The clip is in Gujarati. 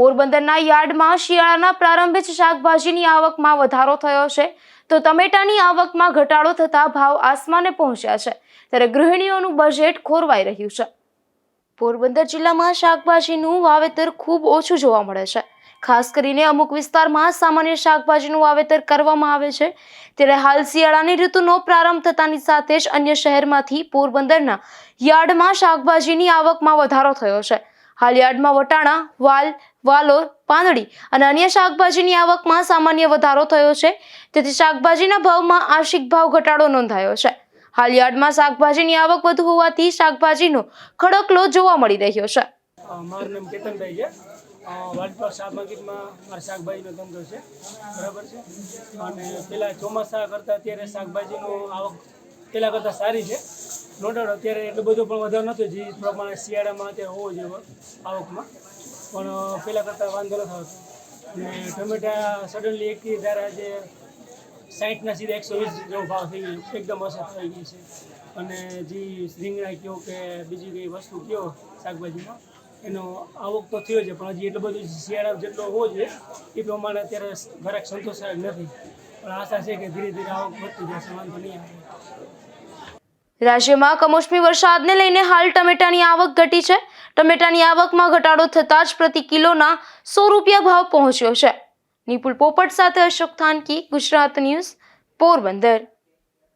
પોરબંદરના યાર્ડમાં શિયાળાના પ્રારંભે જ શાકભાજીની આવકમાં વધારો થયો છે. તો ટમેટાની આવકમાં ઘટાડો થતા ભાવ આસમાને પહોંચ્યા છે. ત્યારે ગૃહિણીઓનું બજેટ ખોરવાઈ રહ્યું છે. પોરબંદર જિલ્લામાં શાકભાજીનું વાવેતર ખૂબ ઓછું જોવા મળે છે. ખાસ કરીને અમુક વિસ્તારમાં સામાન્ય શાકભાજીનું વાવેતર કરવામાં આવે છે. ત્યારે હાલ શિયાળાની ઋતુનો પ્રારંભ થતાની સાથે જ અન્ય શહેરમાંથી પોરબંદરના યાર્ડમાં શાકભાજીની આવકમાં વધારો થયો છે. હાલ યાર્ડમાં વટાણા વાલ વાલોર પાંદડી અને અન્ય શાકભાજીની આવકમાં સામાન્ય વધારો થયો છે. તેથી શાકભાજીના ભાવમાં આંશિક ભાવ ઘટાડો નોંધાયો છે. હાલ યાર્ડમાં શાકભાજીની આવક વધુ હોવાથી શાકભાજીનો ખડકલો જોવા મળી રહ્યો છે. મારું નામ કેતનભાઈ છે. અ, શાક માર્કેટમાં મારા શાકભાજીનો ધંધો છે. બરાબર છે? અને પેલા ચોમાસા કરતાં અત્યારે શાકભાજીનો આવક પહેલાં કરતાં સારી છે. નો અત્યારે એટલો બધો પણ વધારો નહોતો જે પ્રમાણે શિયાળામાં અત્યારે હોવો જોઈએ આવકમાં. પણ પહેલાં કરતાં વાંધો નથી આવતો. અને ટમેટા સડનલી એક ધારા આજે સાઠના સીધા એકસો વીસ જેવો ભાવ થઈ ગયો, એકદમ અસર થઈ ગઈ છે. અને જે રીંગણા કયો કે બીજી કઈ વસ્તુ કયો શાકભાજીમાં, એનો આવક તો થયો છે, પણ હજી એટલો બધું શિયાળા જેટલો હોવો જોઈએ, એ પ્રમાણે અત્યારે ઘરાક સંતોષાયક નથી. પણ આશા છે કે ધીરે ધીરે આવક વધતી જશે, વાંધો નહીં આવે. રાજ્યમાં કમોસમી વરસાદને લઈને હાલ ટમેટાની આવક ઘટી છે. ટમેટાની આવકમાં ઘટાડો થતાં જ પ્રતિ કિલોના સો રૂપિયા ભાવ પહોંચ્યો છે. નિપુલ પોપટ સાથે અશોક થાનકી, ગુજરાત ન્યૂઝ, પોરબંદર.